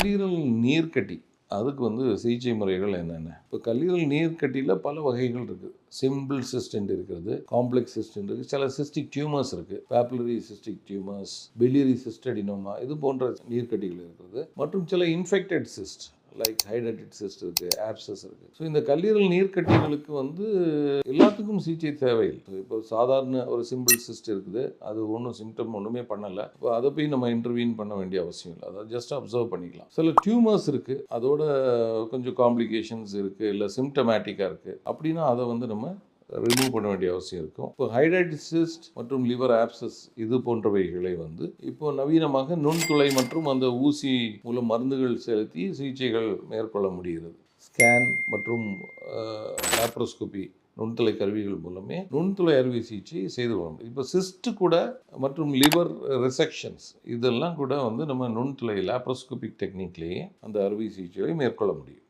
கல்லீரல் நீர்க்கட்டி அதுக்கு வந்து சிகிச்சை முறைகள் என்னென்ன? இப்போ கல்லீரல் நீர்க்கட்டியில் பல வகைகள் இருக்குது சிம்பிள் சிஸ்டன்ட் இருக்கிறது காம்ப்ளெக்ஸ் சிஸ்டன்ட் இருக்குது சில சிஸ்டிக் டியூமர்ஸ் இருக்குது papillary cystic tumours biliary cystadenoma இது போன்ற நீர்க்கட்டிகள் இருக்கிறது. மற்றும் சில infected cyst like hydrated cyst இருக்குது ஆப்சஸ் இருக்குது ஸோ இந்த கல்லீரல் நீர்க்கட்டிகளுக்கு வந்து எல்லாத்துக்கும் சிகிச்சை தேவையில்லை. இப்போ சாதாரண ஒரு சிம்பிள் சிஸ்ட் இருக்குது. அது ஒன்றும் சிம்டம் ஒன்றுமே பண்ணலை. இப்போ அதை போய் நம்ம இன்டர்வியூன் பண்ண வேண்டிய அவசியம் இல்லை. அதை ஜஸ்ட் அப்சர்வ் பண்ணிக்கலாம். சில டியூமர்ஸ் இருக்குது அதோட கொஞ்சம் காம்ப்ளிகேஷன்ஸ் இருக்குது இல்லை சிம்டமேட்டிக்காக இருக்குது அப்படின்னா அதை வந்து நம்ம ரிமூவ் பண்ண வேண்டிய அவசியம் இருக்கும். இப்போ ஹைட்ரைட்டிசிஸ்ட் மற்றும் லிவர் ஆப்சஸ் இது போன்றவைகளை வந்து இப்போ நவீனமாக நுண்துளை மற்றும் அந்த ஊசி மூலம் மருந்துகள் செலுத்தி சிகிச்சைகள் மேற்கொள்ள முடிகிறது. ஸ்கேன் மற்றும் லேப்ரோஸ்கோபி நுண்துளை கருவிகள் மூலமே நுண்துளை அறுவை சிகிச்சை செய்து கொள்ள முடியும். இப்போ சிஸ்ட் கூட மற்றும் லிவர் ரிசெக்ஷன்ஸ் இதெல்லாம் கூட வந்து நம்ம நுண்துளை லேப்ரோஸ்கோபிக் டெக்னிக்லேயே அந்த அறுவை சிகிச்சையை மேற்கொள்ள முடியும்.